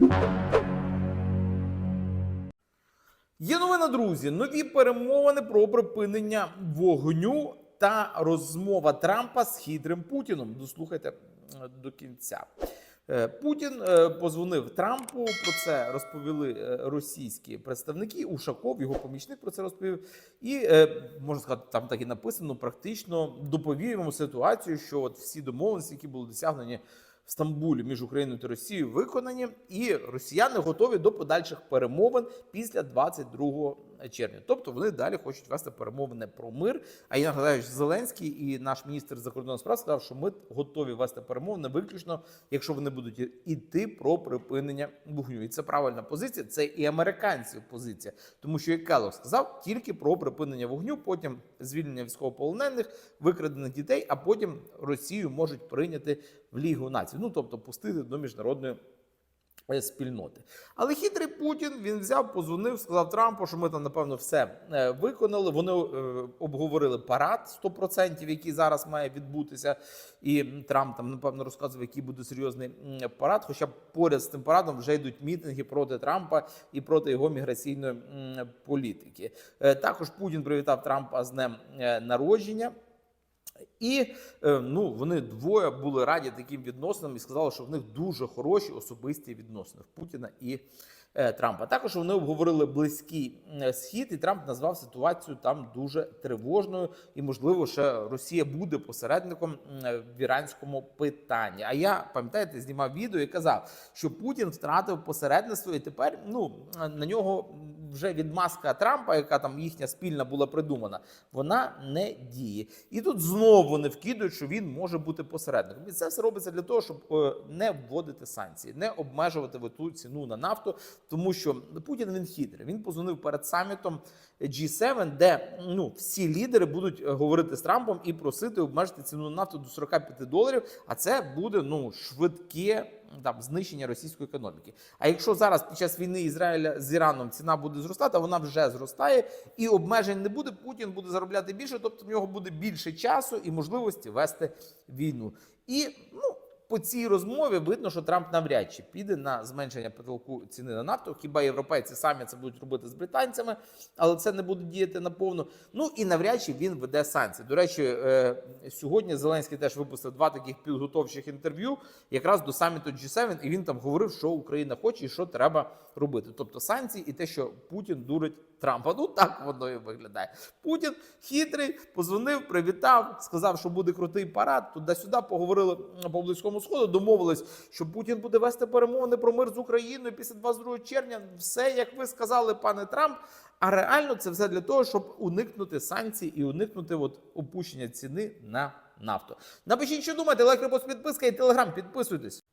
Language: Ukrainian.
Є новина, друзі. Нові перемовини про припинення вогню та розмова Трампа з хитрим Путіном. Дослухайте е, до кінця. Е, Путін е, позвонив Трампу. Про це розповіли російські представники. Ушаков, його помічник, про це розповів. І можна сказати, там так і написано. Практично доповів ситуацію, що от всі домовленості, які були досягнені в Стамбулі між Україною та Росією, виконані, і росіяни готові до подальших перемовин після 22 червня. Тобто вони далі хочуть вести перемовини про мир. А я нагадаю, що Зеленський і наш міністр закордонних справ сказав, що ми готові вести перемовини виключно, якщо вони будуть іти про припинення вогню. І це правильна позиція. Це і американців позиція, тому що як Келлог сказав, тільки про припинення вогню, потім звільнення військовополонених, викрадених дітей, а потім Росію можуть прийняти в Лігу націй. Ну тобто пустити до міжнародної спільноти. Але хитрий Путін він взяв, позвонив, сказав Трампу, що ми там напевно все е, виконали. Вони е, обговорили парад 100%, який зараз має відбутися. І Трамп там напевно розказував, який буде серйозний парад. Хоча поряд з тим парадом вже йдуть мітинги проти Трампа і проти його міграційної політики. Е, Також Путін привітав Трампа з днем е, народження. І е, ну вони двоє були раді таким відносинам і сказали, що в них дуже хороші особисті відносини в Путіна і е, Трампа. Також вони обговорили близький е, схід, і Трамп назвав ситуацію там дуже тривожною. І, можливо, ще Росія буде посередником в іранському питанні. А я пам'ятаєте, знімав відео і казав, що Путін втратив посередництво, і тепер ну на нього вже відмазка Трампа, яка там їхня спільна була придумана, вона не діє. І тут знову вони вкидують, що він може бути посередником. І це все робиться для того, щоб е, не вводити санкції, не обмежувати ту ціну на нафту, тому що Путін він хитрий. Він позвонив перед самітом G7, де ну всі лідери будуть е, говорити з Трампом і просити обмежити ціну на нафту до 45 доларів. А це буде ну швидке там знищення російської економіки. А якщо зараз під час війни Ізраїля з Іраном ціна буде зростати, вона вже зростає, і обмежень не буде. Путін буде заробляти більше, тобто в нього буде більше часу і можливості вести війну. І ну. По цій розмові видно, що Трамп навряд чи піде на зменшення потолку ціни на нафту. Хіба європейці самі це будуть робити з британцями, але це не буде діяти наповну. Ну і навряд чи він веде санкції. До речі, е, сьогодні Зеленський теж випустив два таких підготовчих інтерв'ю, якраз до саміту G7, і він там говорив, що Україна хоче і що треба робити. Тобто санкції і те, що Путін дурить Трампа. Ну так воно і виглядає. Путін хитрий, позвонив, привітав, сказав, що буде крутий парад. Туди-сюди поговорили по близькому сходу. Домовились, що Путін буде вести перемовини про мир з Україною після 22 червня. Все, як ви сказали, пане Трамп. А реально це все для того, щоб уникнути санкцій і уникнути от опущення ціни на нафту. Напишіть, що думаєте, лайк, репост, підписка і телеграм. Підписуйтесь.